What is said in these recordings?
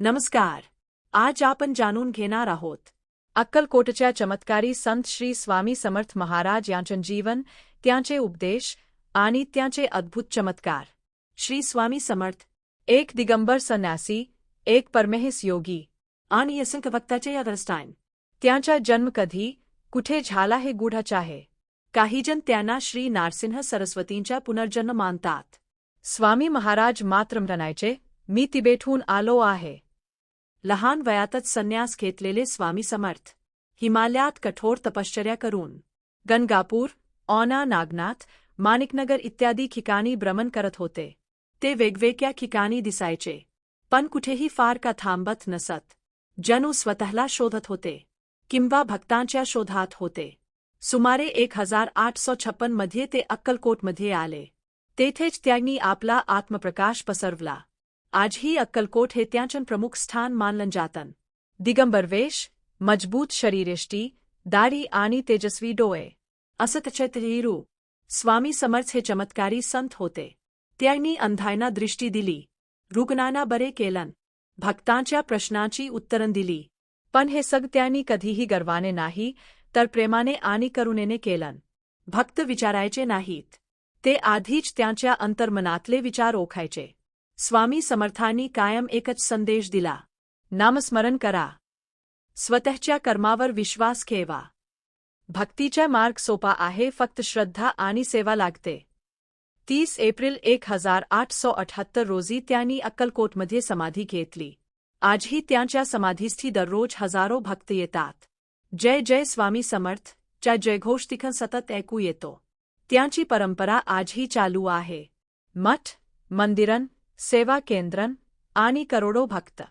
नमस्कार। आज आपण जाणून घेणार आहोत। अक्कलकोटच्या चमत्कारी संत श्री स्वामी समर्थ महाराज यांचे जीवन, त्यांचे उपदेश आणि त्यांचे अद्भुत चमत्कार। श्री स्वामी समर्थ, एक दिगंबर सन्यासी, एक परमेहिस योगी आणि असंख्य वक्ताचे अदरस्टाईन त्यांचा जन्म कधी, कुठे झाला हे गूढच आहे। काहीजण त्यांना श्री नारसिंह सरस्वतींचा पुनर्जन्म मानतात। स्वामी महाराज मात्र म्हणायचे मी तिबेटहून आलो आहे। लहान वयातच संन्यास घेतलेले स्वामी समर्थ. हिमालयात कठोर तपश्चर्या करून गणगापूर औना नागनाथ माणिकनगर इत्यादी ठिकाणी भ्रमण करत होते. ते वेगवेगळ्या ठिकाणी दिसायचे. पण कुठेही फार का थांबत नसत. जणू स्वतःला शोधत होते. किंवा भक्तांच्या शोधात होते. सुमारे एक हजार आठ छप्पनमध्ये ते अक्कलकोटमध्ये आले. तेथेच त्यांनी आपला आत्मप्रकाश पसरवला. आजही अक्कलकोट हे त्यांचे प्रमुख स्थान मानलं जातं दिगंबर वेश, मज़बूत शरीरेष्टी, दाढी आणि तेजस्वी डोळे. असतचैतरू स्वामी समर्थ हे चमत्कारी संत होते. त्यांनी अंधायना दृष्टी दिली. रुग्णांना बरे केलन. भक्तांच्या प्रश्नांची उत्तरं दिली. पण हे सग त्यांनी कधीही गर्वाने नाही, तर प्रेमाने आणि करुणेने केलन. भक्त विचारायचे नाहीत. ते आधीच त्यांच्या अंतर्मनातले विचार ओळखायचे स्वामी समर्थांनी कायम एकच संदेश दिला. नामस्मरण करा. स्वतःच्या कर्मावर विश्वास ठेवा. भक्तीचा मार्ग सोपा आहे, फक्त श्रद्धा आणि सेवा लागते. तीस एप्रिल एक हज़ार आठशे अठ्याहत्तर रोजी त्यांनी अक्कलकोटमध्ये समाधी घेतली. आजही त्यांच्या समाधीस्थी दररोज हजारो भक्त येतात. जय जय स्वामी समर्थ, च्या जयघोष तिखन सतत ऐकू येतो. त्यांची परंपरा आजही चालू आहे. मठ, मंदिरन सेवा केंद्रन आणि करोडो भक्त।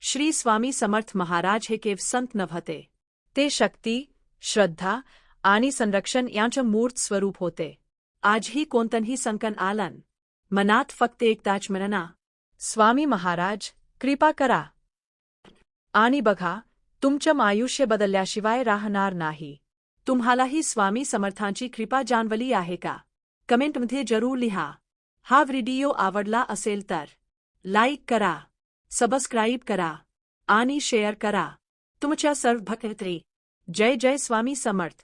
श्री स्वामी समर्थ महाराज हे केव संत नव्हते ते शक्ती, श्रद्धा आणि संरक्षण यांचं मूर्त स्वरूप होते। आज आजही कोणतंही संकन आलन। मनात फक्त एकदाच म्हणना स्वामी महाराज, कृपा करा। आणि बघा, तुमचं आयुष्य बदलल्याशिवाय राहणार नाही। तुम्हालाही स्वामी समर्थांची कृपा जानवली आहे का? कमेंटमध्ये ज़रूर लिहा। हा व्हिडिओ आवडला असेल तर लाईक करा सबस्क्राईब करा आणि शेअर करा. तुमच्या सर्व भक्तरी जय जय स्वामी समर्थ.